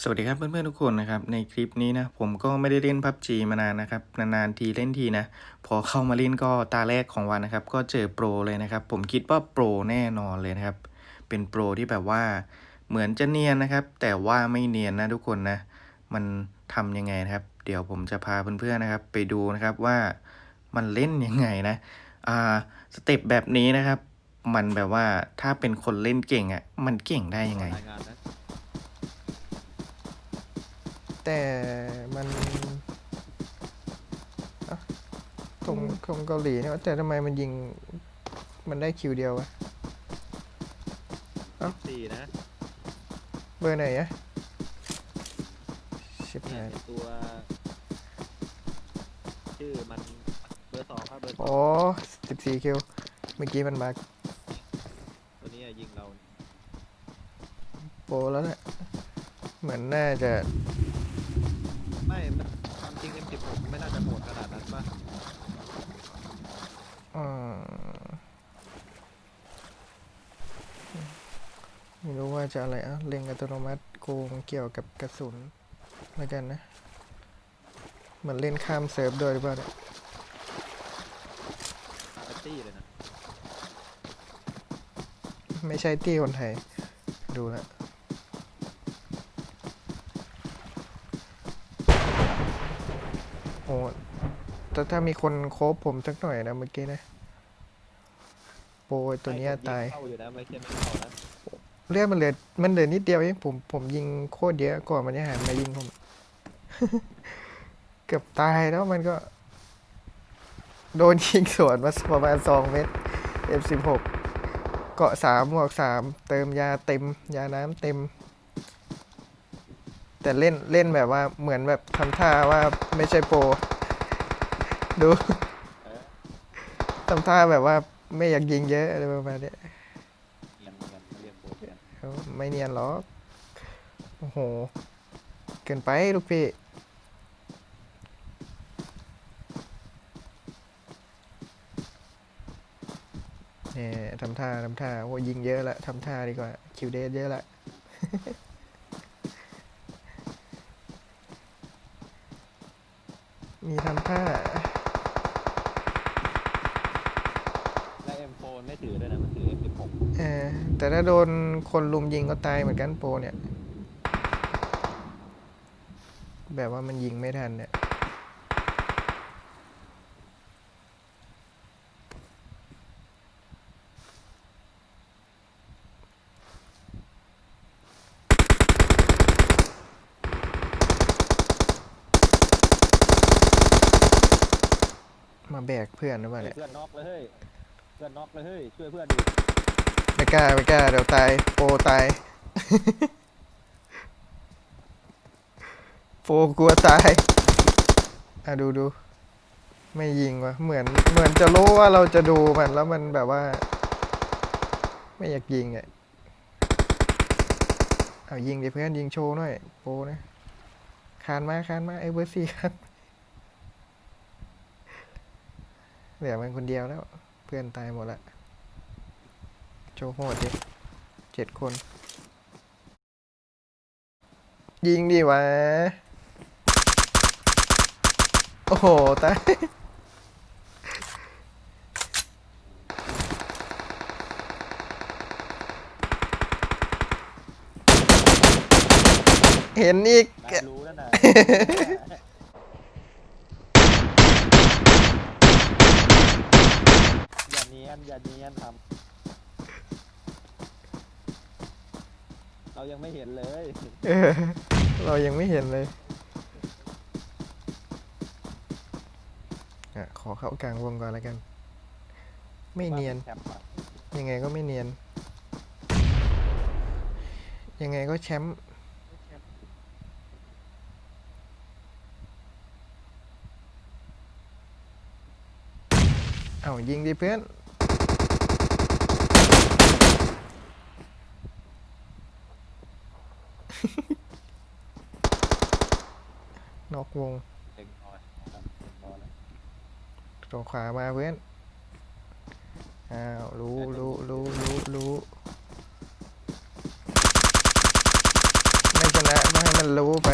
สวัสดีครับเพื่อนๆทุกคนนะครับในคลิปนี้นะผมก็ไม่ได้เล่น PUBG มานานนะครับนานๆทีเล่นทีนะพอเข้ามาเล่นก็ตาแรกของวันนะครับก็เจอโปรเลยนะครับผมคิดว่าโปรแน่นอนเลยนะครับเป็นโปรที่แบบว่าเหมือนจะเนียนนะครับ แต่ว่าไม่เนียนนะทุกคนนะมันทำยังไงนะครับ เดี๋ยวผมจะพาเพื่อนๆนะครับ ไปดูนะครับว่ามันเล่นยังไงนะอ่าสเต็ปแบบนี้นะครับ มันแบบว่าถ้าเป็นคนเล่นเก่งอะมันเก่งได้ยังไง รายงานนะ แต่มันเอ้าตรงตรงเกาหลีเนี่ยแต่ทำไมมันยิง มันได้คิวเดียววะเอ้าสี่นะเบอร์ไหนอะชิบเนี่ยหายไอ้ตัว ชื่อมันเบอร์สองครับเบอร์สองอ๋อสิบสี่คิวเมื่อกี้มันมาตัวนี้ยิงเรา โปรแล้วแหละเหมือนน่าจะ ไม่มันความจริง M16 ไม่น่าจะโหดขนาดนั้นป่ะอืมไม่รู้ว่าจะอะไรอะเล็งอัตโนมัติโกงเกี่ยวกับกระสุนแล้วกันนะ เหมือนเล่นข้ามเซิร์ฟด้วยหรือเปล่าเนี่ยแบตตี้เลยนะ ไม่ใช่ที่คนไทย ดูแลว โอ้แต่ถ้ามีคนโคบผมสักหน่อยนะเมื่อกี้นะ โปรไอ้ตัวเนี้ยไม่ผมงตาย เข้าอยู่นะไม่ใช่ไม่เข้านะเลือดมันเหลือ มันเหลือนิดเดียวเองผมผมยิงโคตรเยอะก่อนมันจะหันมายิงผม เกือบตายแล้วมันก็ โดนยิงสวนมาประมาณสองเมตร F16 เกาะสามหมวกสามเติมยาเต็ม ยาน้ำเต็ม แต่เล่นเล่นแบบว่าเหมือนแบบทำท่าว่าไม่ใช่โปรดูทำท่าแบบว่าไม่อยากยิงเยอะอะไรประมาณเนี้ยเนียนเหมือนกันเรียกโหดกันไม่เนียนหรอกโอ้โห เกินไปลูกพี่เนี่ยทำท่าทำท่าโอ้ยิงเยอะละทำท่าดีกว่า คิวเดสเยอะละ มีทำท่าและ M4 ไม่ถือด้วยนะ มันถือ M16 เออแต่ถ้าโดนคนลุมยิงก็ตายเหมือนกันโปรเนี่ย แบบว่ามันยิงไม่ทันเนี่ย มาแบกเพื่อนหรือเปล่าเนี่ยเพื่อนน็อกเลยเฮ้ยเพื่อนน็อกเลยเฮ้ยช่วยเพื่อนดิไม่กล้าไม่กล้าเดี๋ยวตายโปรตาย โปรกลัวตายอะดูดูไม่ยิงวะเหมือนเหมือนจะรู้ว่าเราจะดูมันแล้วมันแบบว่า ไม่อยากยิงอะเอายิงดิเพื่อนยิงโชว์หน่อยโปรนะคานมาคานมาไอ้เบอร์สี่คาน เหลือมันคนเดียวแล้ว เพื่อนตายหมดละโชว์โหดดิเจ็ดคน ยิงดิวะ โอ้โห ตาย เห็นอีก รู้แล้วนะอย่าเนียนอย่าเนียนทำเรายังไม่เห็นเลย เออ เรายังไม่เห็นเลยอะขอเข้ากลางวงก่อนแล้วกัน ไม่เนียนแคมป์อะยังไงก็ไม่เนียน ยังไงก็แชมป์เอายิงดิเพื่อน นอกวงเล็งพอครับเล็งน้อแล้วตรงขวามาเพื่อน อ้าว รู้รู้รู้รู้รู้ไม่ชนะก็ให้มันรู้ไป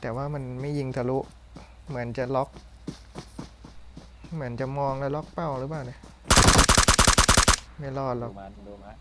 แต่ว่ามันไม่ยิงทะลุ เหมือนจะล็อก เหมือนจะมองแล้วล็อกเป้าหรือเปล่าเนี่ย ไม่รอดหรดูอกมาดูมา